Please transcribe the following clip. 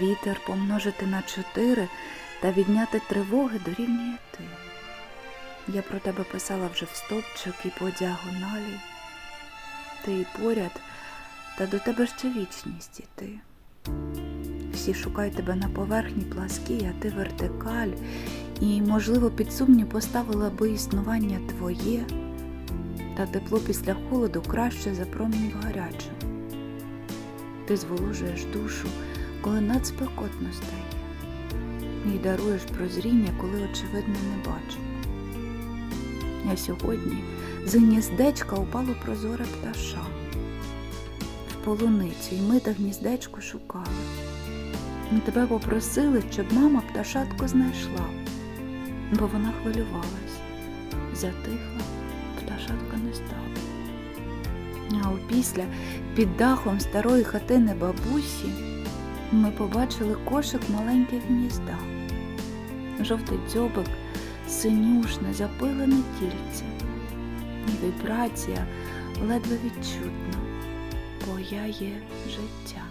Вітер помножити на чотири та відняти тривоги дорівнює ти. Я про тебе писала вже в стопчик і по діагоналі. Ти і поряд, та до тебе ще вічність іти. Всі шукають тебе на поверхні пласкій, а ти вертикаль, і, можливо, під сумнів поставила би існування твоє, та тепло після холоду краще за промінь гарячим. Ти зволожуєш душу, коли надспекотно стає, і даруєш прозріння, коли очевидно не бачимо. А сьогодні з гніздечка упало прозоре пташа. В полуницю, і ми та гніздечко шукали. І тебе попросили, щоб мама пташатко знайшла, бо вона хвилювалась. Затихла, пташатка не стало. А опісля під дахом старої хатини бабусі ми побачили кошик маленьких гнізда. Жовтий дзьобик, синюшне, запилене тільце. І вібрація ледве відчутна, бо я є життя.